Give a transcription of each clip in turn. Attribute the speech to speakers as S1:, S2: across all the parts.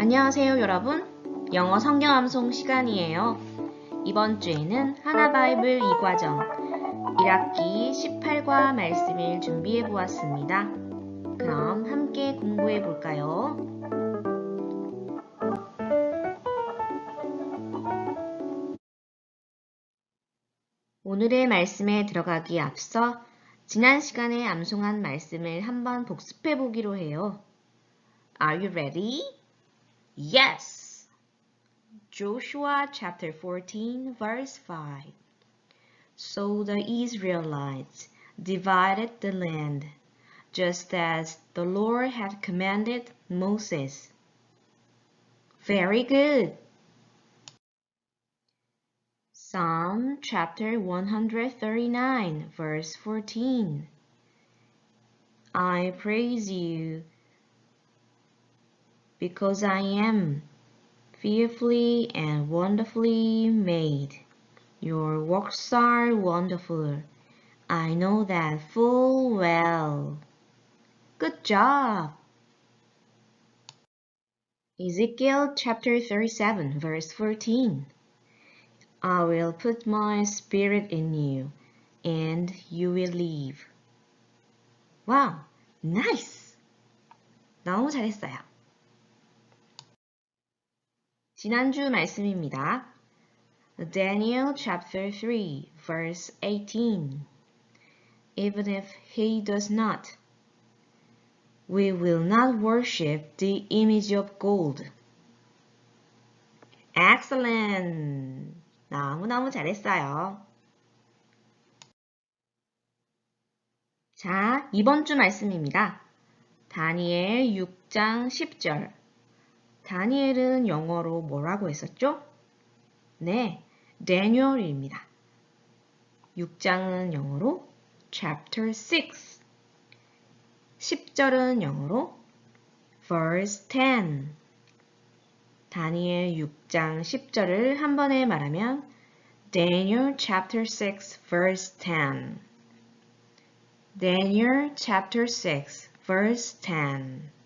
S1: 안녕하세요, 여러분. 영어 성경 암송 시간이에요. 이번 주에는 하나 바이블 2과정 1학기 18과 말씀을 준비해 보았습니다. 그럼 함께 공부해 볼까요? 오늘의 말씀에 들어가기 앞서 지난 시간에 암송한 말씀을 한번 복습해 보기로 해요. Are you ready? Yes! Joshua chapter 14, verse 5. So the Israelites divided the land, just as the Lord had commanded Moses. Very good. Psalm chapter 139, verse 14. I praise you because I am fearfully and wonderfully made. Your works are wonderful. I know that full well. Good job. Ezekiel chapter 37, verse 14. I will put my spirit in you, and you will live. Wow, nice! 너무 잘했어요. 지난주 말씀입니다. Daniel chapter 3, verse 18. Even if he does not, we will not worship the image of gold. Excellent! 너무너무 잘했어요. 자, 이번 주 말씀입니다. 다니엘 6장 10절. 다니엘은 영어로 뭐라고 했었죠? 네, Daniel입니다. 6장은 영어로 chapter 6. 10절은 영어로 verse 10. 다니엘 6장 10절을 한 번에 말하면 Daniel chapter 6 verse 10. Daniel chapter 6 verse 10.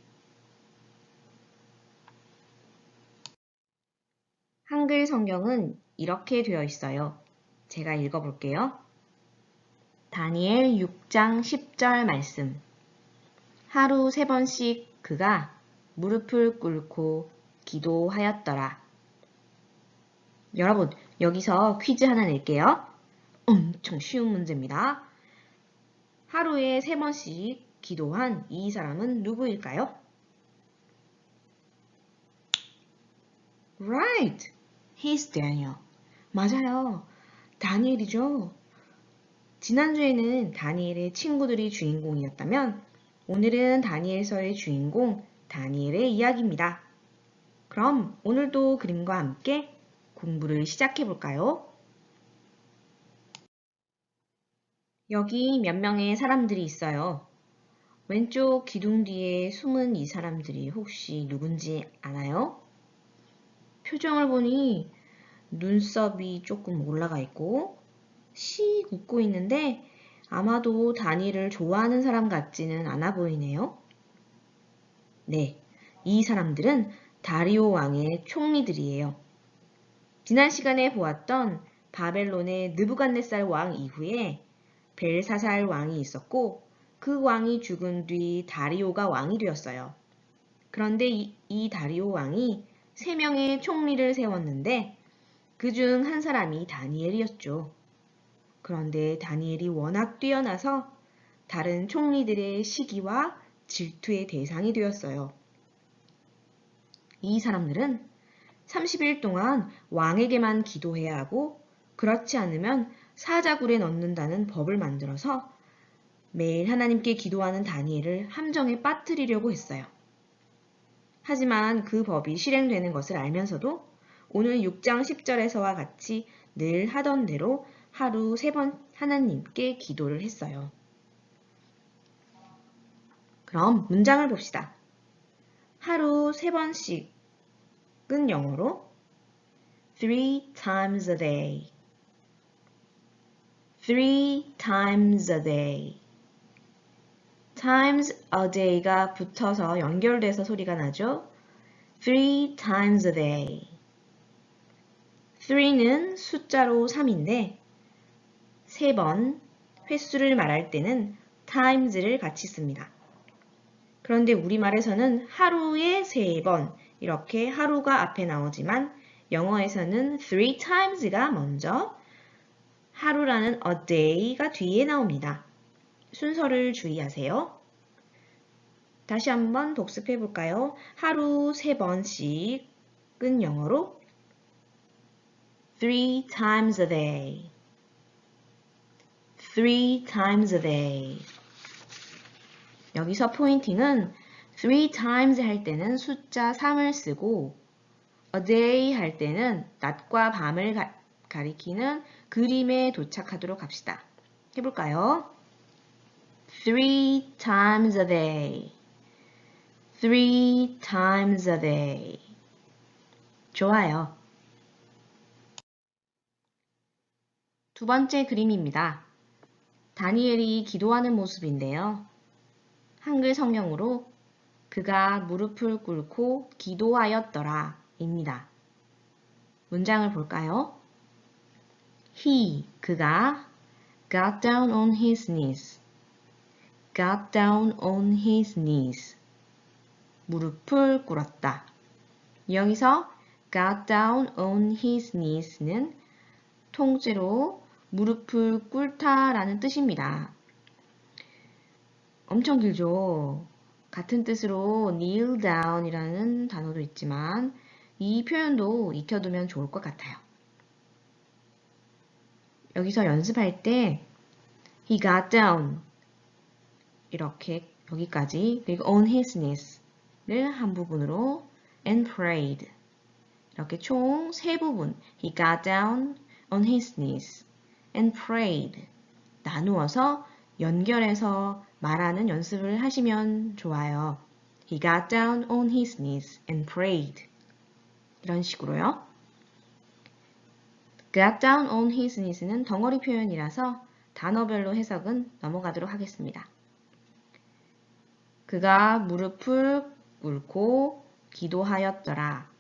S1: 한글 성경은 이렇게 되어 있어요. 제가 읽어볼게요. 다니엘 6장 10절 말씀. 하루 세 번씩 그가 무릎을 꿇고 기도하였더라. 여러분, 여기서 퀴즈 하나 낼게요. 엄청 쉬운 문제입니다. 하루에 세 번씩 기도한 이 사람은 누구일까요? Right! He's Daniel. 맞아요. 다니엘이죠. 지난주에는 다니엘의 친구들이 주인공이었다면 오늘은 다니엘서의 주인공 다니엘의 이야기입니다. 그럼 오늘도 그림과 함께 공부를 시작해 볼까요? 여기 몇 명의 사람들이 있어요. 왼쪽 기둥 뒤에 숨은 이 사람들이 혹시 누군지 아나요? 표정을 보니 눈썹이 조금 올라가 있고 씩 웃고 있는데 아마도 다니엘을 좋아하는 사람 같지는 않아 보이네요. 네, 이 사람들은 다리오 왕의 총리들이에요. 지난 시간에 보았던 바벨론의 느부갓네살 왕 이후에 벨사살 왕이 있었고 그 왕이 죽은 뒤 다리오가 왕이 되었어요. 그런데 이, 이 다리오 왕이 세 명의 총리를 세웠는데 그 중 한 사람이 다니엘이었죠. 그런데 다니엘이 워낙 뛰어나서 다른 총리들의 시기와 질투의 대상이 되었어요. 이 사람들은 30일 동안 왕에게만 기도해야 하고 그렇지 않으면 사자굴에 넣는다는 법을 만들어서 매일 하나님께 기도하는 다니엘을 함정에 빠뜨리려고 했어요. 하지만 그 법이 실행되는 것을 알면서도 오늘 6장 10절에서와 같이 늘 하던 대로 하루 세 번 하나님께 기도를 했어요. 그럼 문장을 봅시다. 하루 세 번씩은 영어로 three times a day. three times a day. Times a day가 붙어서 연결돼서 소리가 나죠. three times a day. three는 숫자로 3인데 세번 횟수를 말할 때는 times를 같이 씁니다. 그런데 우리말에서는 하루에 세번 이렇게 하루가 앞에 나오지만 영어에서는 three times가 먼저 하루라는 a day가 뒤에 나옵니다. 순서를 주의하세요. 다시 한번 복습해 볼까요? 하루 세 번씩은 영어로 three times a day. three times a day. 여기서 포인팅은 three times 할 때는 숫자 3을 쓰고 a day 할 때는 낮과 밤을 가, 가리키는 그림에 도착하도록 합시다. 해볼까요? Three times a day. three times a day. 좋아요. 두 번째 그림입니다. 다니엘이 기도하는 모습인데요. 한글 성경으로 그가 무릎을 꿇고 기도하였더라 입니다. 문장을 볼까요? He, 그가 got down on his knees. Got down on his knees. 무릎을 꿇었다. 여기서 got down on his knees는 통째로 무릎을 꿇다 라는 뜻입니다. 엄청 길죠? 같은 뜻으로 kneel down 이라는 단어도 있지만 이 표현도 익혀두면 좋을 것 같아요. 여기서 연습할 때 he got down 이렇게 여기까지 그리고 on his knees를 한 부분으로 and prayed 이렇게 총 세 부분 he got down on his knees and prayed 나누어서 연결해서 말하는 연습을 하시면 좋아요. He got down on his knees and prayed. 이런 식으로요. got down on his knees는 덩어리 표현이라서 단어별로 해석은 넘어가도록 하겠습니다. 그가 무릎을 꿇고 기도하였더라.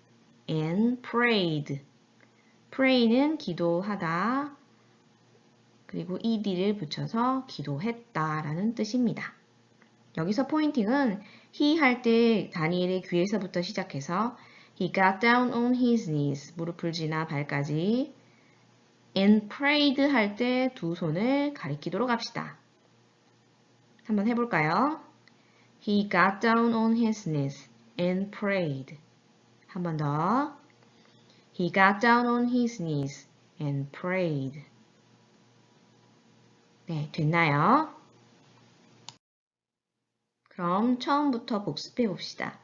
S1: and prayed. pray는 기도하다. 그리고 ed를 붙여서 기도했다 라는 뜻입니다. 여기서 포인팅은 he 할 때 다니엘의 귀에서부터 시작해서 he got down on his knees 무릎을 지나 발까지 and prayed 할 때 두 손을 가리키도록 합시다. 한번 해볼까요? He got down on his knees and prayed. 한 번 더. He got down on his knees and prayed. 네, 됐나요? 그럼 처음부터 복습해 봅시다.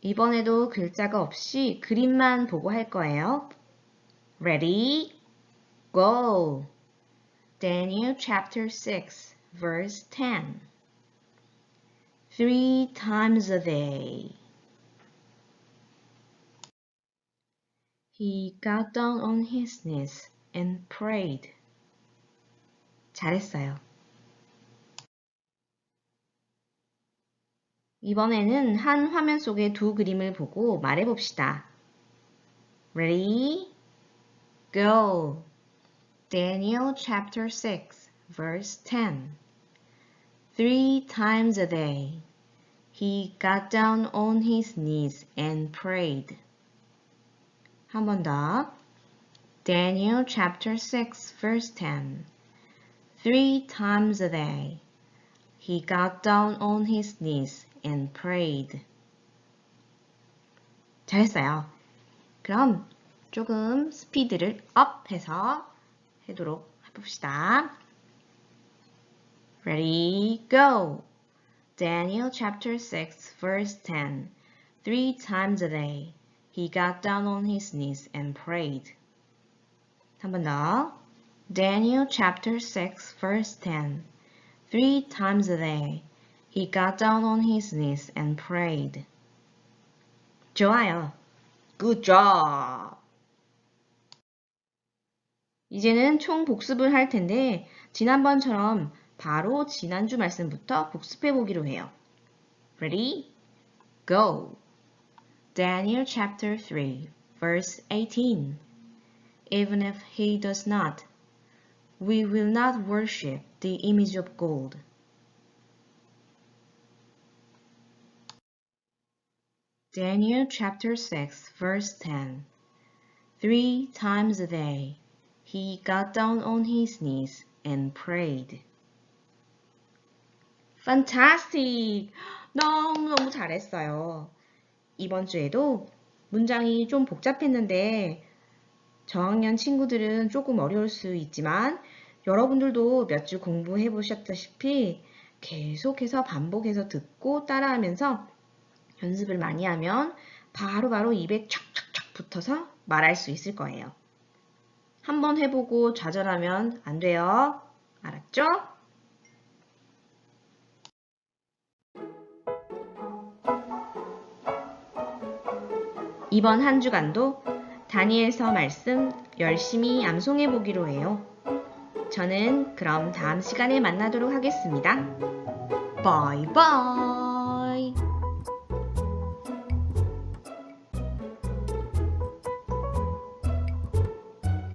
S1: 이번에도 글자가 없이 그림만 보고 할 거예요. Ready? Go! Daniel chapter 6, verse 10. Three times a day. He got down on his knees and prayed. 잘했어요. 이번에는 한 화면 속의 두 그림을 보고 말해봅시다. Ready? Go! Daniel chapter 6, verse 10. Three times a day, he got down on his knees and prayed. 한 번 더. Daniel chapter 6, verse 10. Three times a day, he got down on his knees and prayed. 잘했어요. 그럼 조금 스피드를 업해서 해도록 해봅시다. Ready, go! Daniel chapter 6, verse 10. Three times a day, he got down on his knees and prayed. 한 번 더. Daniel chapter 6, verse 10. Three times a day, he got down on his knees and prayed. 좋아요. Good job. 이제는 총 복습을 할 텐데 지난번처럼 바로 지난주 말씀부터 복습해 보기로 해요. Ready? Go. Daniel chapter 3, verse 18. Even if he does not, we will not worship the image of gold. Daniel chapter 6, verse 10. Three times a day he got down on his knees and prayed. Fantastic! 너무너무 잘했어요. 이번 주에도 문장이 좀 복잡했는데 저학년 친구들은 조금 어려울 수 있지만 여러분들도 몇 주 공부해 보셨다시피 계속해서 반복해서 듣고 따라하면서 연습을 많이 하면 바로바로 입에 촥촥촥 붙어서 말할 수 있을 거예요. 한번 해보고 좌절하면 안 돼요. 알았죠? 이번 한 주간도 다니엘서 말씀 열심히 암송해 보기로 해요. 저는 그럼 다음 시간에 만나도록 하겠습니다. 바이바이.